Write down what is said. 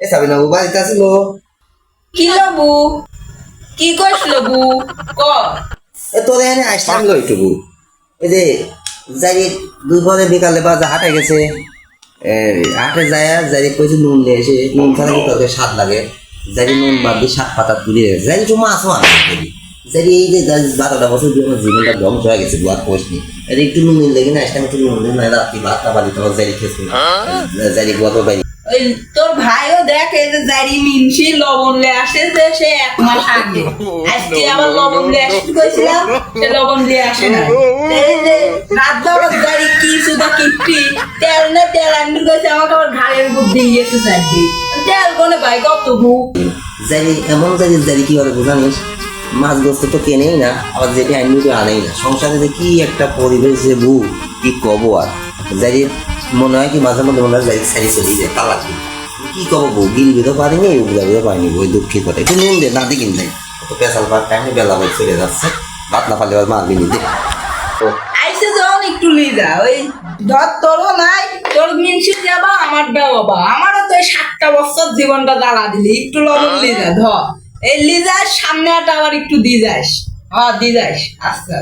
এ সাবিনা বউ বাড়িতে আসিল কি লবু কি করছিল বু ক এ তোর এখানে আসলাম লো একটু এই যে যাই দুপুরে বিকালে বাজার হাটে গেছে হাটে যায় যাই কইছে নুন নিয়ে এসে নুন ছাড়া কি তোকে স্বাদ লাগে যাই নুন বাদ দিয়ে শাক পাতা তুলে যাই একটু মাছও আনে যাই এই যে বারোটা বছর দিয়ে আমার জীবনটা ধ্বংস হয়ে গেছে বুয়ার পোষ নি এর একটু নুন লেগে না আসলাম একটু নুন না রাত্রি ভাত বাড়ি তোমার যাই খেয়েছে যাই গুয়াতো বাড়ি তোর ভাইও দেখ এই যে জারি মিনসি লবণ লে আসে যে সে এক মাস আগে। আজকে আবার লবণ লে আসতে কইছিলাম সে লবণ লে আসে না। এই যে রাত জারি কি সুদা কিপটি তেল না তেল কইছে আমাকে আবার ঘাড়ের উপর দিয়ে গেছে তেল কোনে ভাই কত বু জানি এমন জানি জানি কি বলে জানিস? মাছ গোস্ত তো কেনেই না আবার যেটি আইনি তো আনেই না। সংসারে যে কি একটা পরিবেশ যে বু কি কব আর। জানি মনে হয় কি মাঝে মধ্যে মনে হয় জানি সারি চলে যায় তালা কি দুঃখের কথা একটু নুন দে না তো পেশাল বেলা যাচ্ছে। ভাত না মারবি নি দে। তো আইসে যখন একটু ওই ধর তোরও নাই। তোর মিনসি যাবা আমার বাবা আমারও তো সাতটা বছর জীবনটা জ্বালা দিলি। একটু লবণ লিজা ধর এই লিজার সামনে আবার একটু দিয়ে যাস। হ্যাঁ দিয়ে যাস। আচ্ছা